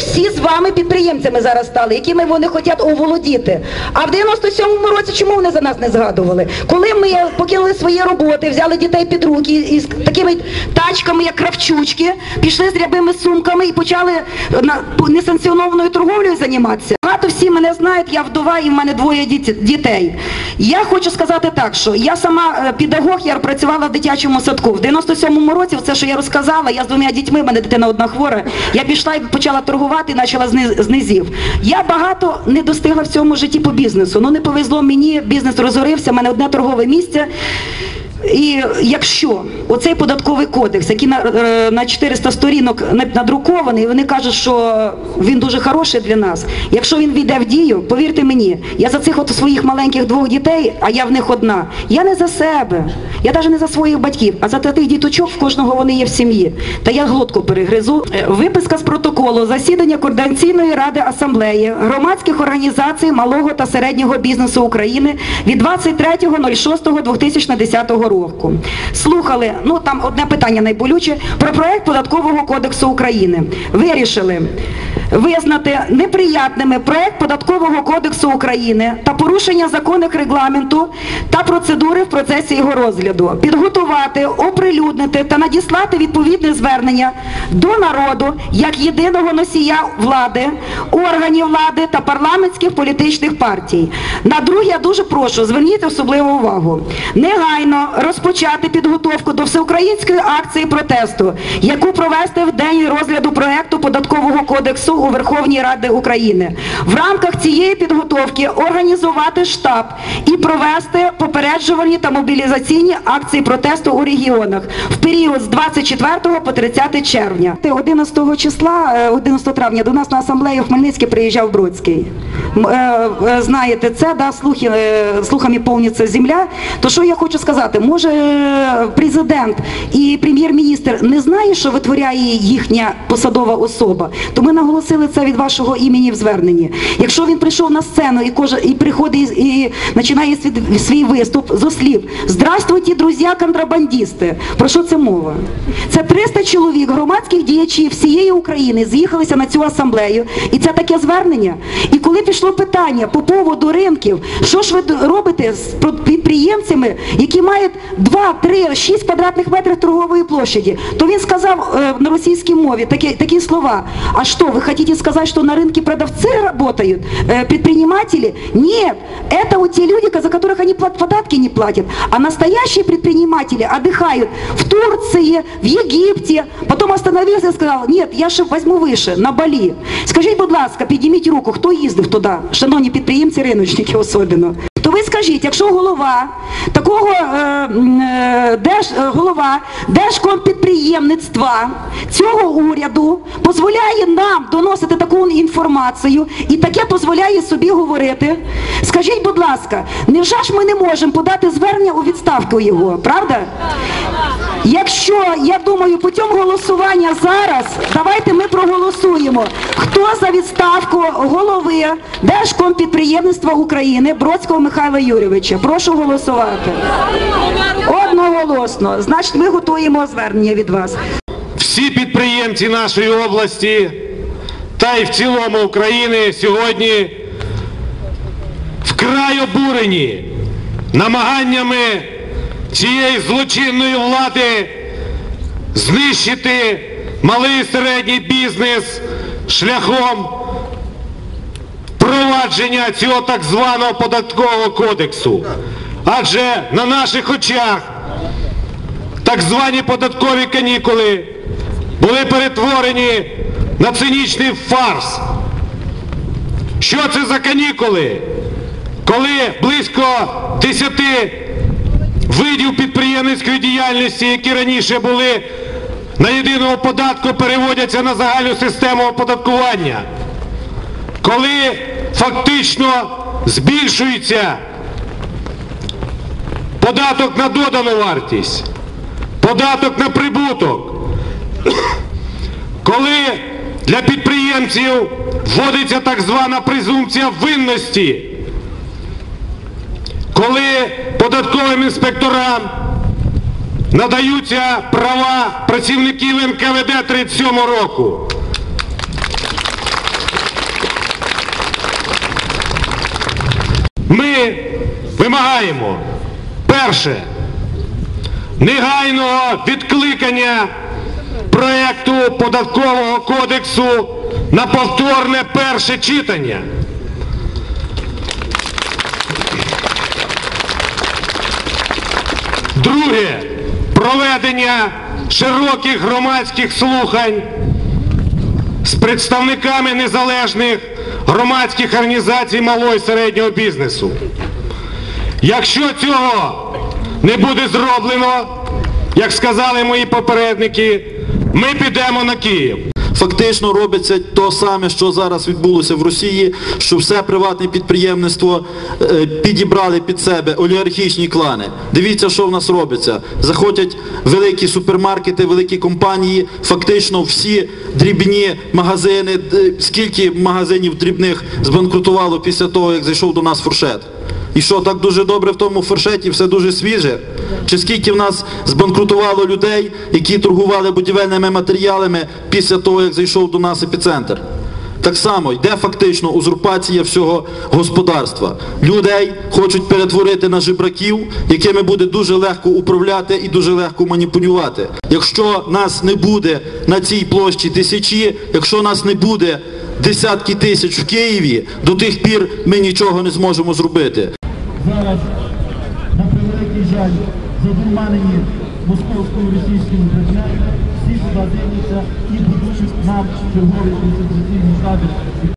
всі з вами підприємцями зараз стали, якими вони хочуть оволодіти. А в 97-му році чому вони за нас не згадували? Коли ми покинули свої роботи, взяли дітей під руки і з такими тачками, як кравчучки, пішли з рябими сумками і почали несанкціонованою торговлею займатися. Багато всі мене знають, я вдова і в мене двоє дітей. Я хочу сказати так, що я сама е, педагог, я працювала в дитячому садку. В 97-му році, все, що я розказала, я з двома дітьми, в мене дитина одна хвора, я пішла і почала торгувати, і почала з низів. Я багато не достигла в цьому житті по бізнесу. Ну не повезло мені, бізнес розорився, в мене одне торгове місце. І якщо оцей податковий кодекс, який на, е, на 400 сторінок на- надрукований, вони кажуть, що він дуже хороший для нас. Якщо він війде в дію, повірте мені, я за цих от своїх маленьких двох дітей, а я в них одна. Я не за себе, я навіть не за своїх батьків, а за тих діточок, в кожного вони є в сім'ї. Та я глотку перегризу. Е, Виписка з протоколу засідання Координаційної ради асамблеї громадських організацій малого та середнього бізнесу України від 23.06.2010 року. Слухали, ну там одне питання найболюче про проект податкового кодексу України. Вирішили визнати неприятними проект податкового кодексу України та порушення законних регламенту та процедури в процесі його розгляду, підготувати, оприлюднити та надіслати відповідне звернення до народу як єдиного носія влади, органів влади та парламентських політичних партій. На друге, я дуже прошу, зверніть особливу увагу. Негайно розпочати підготовку до всеукраїнської акції протесту, яку провести в день розгляду проекту податкового кодексу у Верховній Раді України. В рамках цієї підготовки організувати штаб і провести попереджувальні та мобілізаційні акції протесту у регіонах в період з 24 по 30 червня. 11 числа, е, 11 травня до нас на асамблею в Хмельницький приїжджав Бродський. Е, е, Знаєте, це да, слухи, е, слухами повниться земля. То що я хочу сказати? Може президент і прем'єр-міністр не знає, що витворяє їхня посадова особа? То ми наголосили це від вашого імені в зверненні. Якщо він прийшов на сцену і коже і приходить і, починає свій, виступ зо слів Здравствуйте, друзі, контрабандисти. Про що це мова? Це 300 чоловік громадських діячів всієї України з'їхалися на цю асамблею, і це таке звернення. І коли пішло питання по поводу ринків, що ж ви д- робите з про- підприємцями, які мають 2, 3, 6 квадратних метрів торгової площади, то він сказав е, на російській мові такі, такі слова. А що, ви хотите сказати, що на ринке продавці працюють, е, предприниматели? Нет, это вот те люди, за которых они плат- податки не платят. А настоящие предприниматели отдыхают в Турции, в Египте. Потом остановился и сказал, нет, я ще возьму вище, на Балі. Скажіть, будь ласка, підніміть руку, хто їздив туди? Шановні підприємці, риночники особливо. То ви скажіть, якщо голова такого е, е, держ, е, голова держкомпідприємництва цього уряду дозволяє нам доносити таку інформацію і таке дозволяє собі говорити. Скажіть, будь ласка, невже ж ми не можемо подати звернення у відставку його, правда? Якщо, я думаю, путем голосування зараз, давайте ми проголосуємо. Хто за відставку голови Держкомпідприємництва України Бродського Михайла Юрійовича? Прошу голосувати. Одноголосно. Значить, ми готуємо звернення від вас. всі підприємці нашої області та й в цілому України сьогодні вкрай обурені намаганнями цієї злочинної влади знищити малий і середній бізнес шляхом впровадження цього так званого податкового кодексу. Адже на наших очах так звані податкові канікули були перетворені на цинічний фарс. Що це за канікули? Коли близько 10 видів підприємницької діяльності, які раніше були на єдиному податку, переводяться на загальну систему оподаткування. Коли фактично збільшується податок на додану вартість, податок на прибуток. Коли для підприємців вводиться так звана презумпція винності, коли податковим інспекторам надаються права працівників НКВД 37 року. Ми вимагаємо перше негайного відкликання проєкту податкового кодексу на повторне перше читання. Друге проведення широких громадських слухань з представниками незалежних громадських організацій малого і середнього бізнесу. Якщо цього не буде зроблено, як сказали мої попередники, ми підемо на Київ. Фактично робиться то саме, що зараз відбулося в Росії, що все приватне підприємництво е, підібрали під себе олігархічні клани. Дивіться, що в нас робиться. Заходять великі супермаркети, великі компанії, фактично всі дрібні магазини, скільки магазинів дрібних збанкрутувало після того, як зайшов до нас фуршет. І що, так дуже добре в тому фуршеті, все дуже свіже? Чи скільки в нас збанкрутувало людей, які торгували будівельними матеріалами після того, як зайшов до нас епіцентр? Так само йде фактично узурпація всього господарства. Людей хочуть перетворити на жебраків, якими буде дуже легко управляти і дуже легко маніпулювати. Якщо нас не буде на цій площі тисячі, якщо нас не буде десятки тисяч в Києві, до тих пір ми нічого не зможемо зробити. Зараз, на превеликий жаль, задурманені московською російською брехнею, всі туди і будуть нам черговий концентраційний табір.